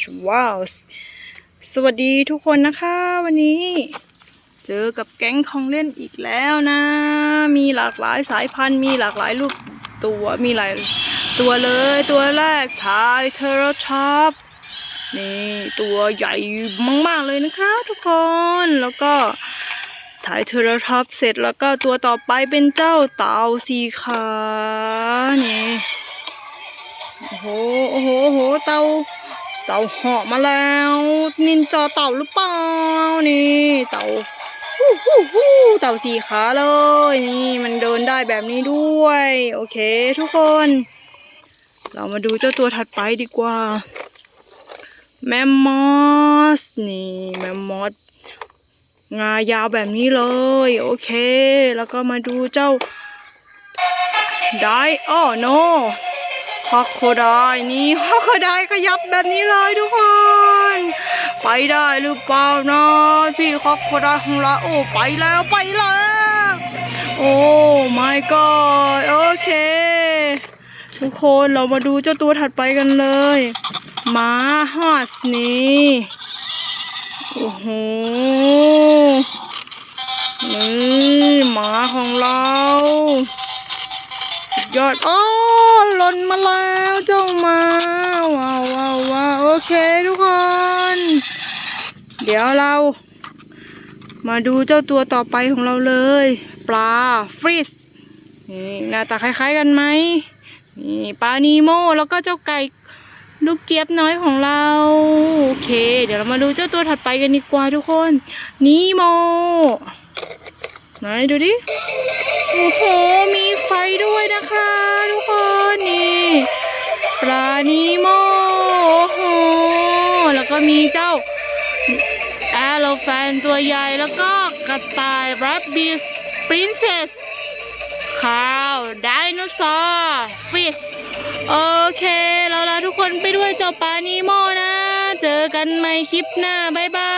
ชว้าวสวัสดีทุกคนนะคะ วันนี้ เจอกับแก๊งของเล่นอีกแล้วนะ มีหลากหลายสายพันธุ์ มีหลากหลายรูปตัวมีหลายตัวเลยตัวแรกทายเทอร์ท็อปนี่ตัวใหญ่มาก ๆ เลยนะครับทุกคนแล้วก็ถ่ายเทอร์ท็อปเสร็จแล้วก็ตัวต่อไปเป็นเจ้าเต่าสีขานี่โอ้โหโอ้โหโอ้โหเต่า ต่าเหาะมาแล้ว นินจาเต่าหรือเปล่านี่เต่าฮู้ฮู้ฮู้เต่าสี่ขาเลย นี่มันเดินได้แบบนี้ด้วย โอเค ทุกคน เรามาดูเจ้าตัวถัดไปดีกว่า แมมมอสนี่ แมมมอสงายาวแบบนี้เลย โอเค แล้วก็มาดูเจ้าไดอ้อโน คอกโคไดนี่คอกโคไดขยับแบบนี้เลยทุกคน ไปได้หรือเปล่านะพี่คอกโคไดของเราโอ้ไปแล้วไปแล้วโอ้ my god โอเค ทุกคนเรามาดูเจ้าตัวถัดไปกันเลยหมาฮอสนี่โอ้โหนี่หมาของเรา ยอดโอ้หล่นมาแล้วเจ้ามา ว้าวว้าวว้าวโอเคทุกคน เดี๋ยวเรา มาดูเจ้าตัวต่อไปของเราเลย ปลาฟริสนี่หน้าตาคล้าย ๆกันไหมนี่ปลานีโมแล้วก็เจ้าไก่ลูกเจี๊ยบน้อยของเราโอเค เดี๋ยวเรามาดูเจ้าตัวถัดไปกันดีกว่าทุกคนนีโมไหนดูดิโอ้โหมีไฟด้วยนะคะทุกคนนี่ปลานีโมโอ้โหแล้วก็มีเจ้า แอโลแฟนตัวใหญ่แล้วก็กระต่ายรับบิสปรินเซสคาวไดโนเสาร์ฟิสโอเค เราลาทุกคนไปด้วยเจ้าปลานีโมนะ เจอกันใหม่คลิปหน้า บ๊ายบาย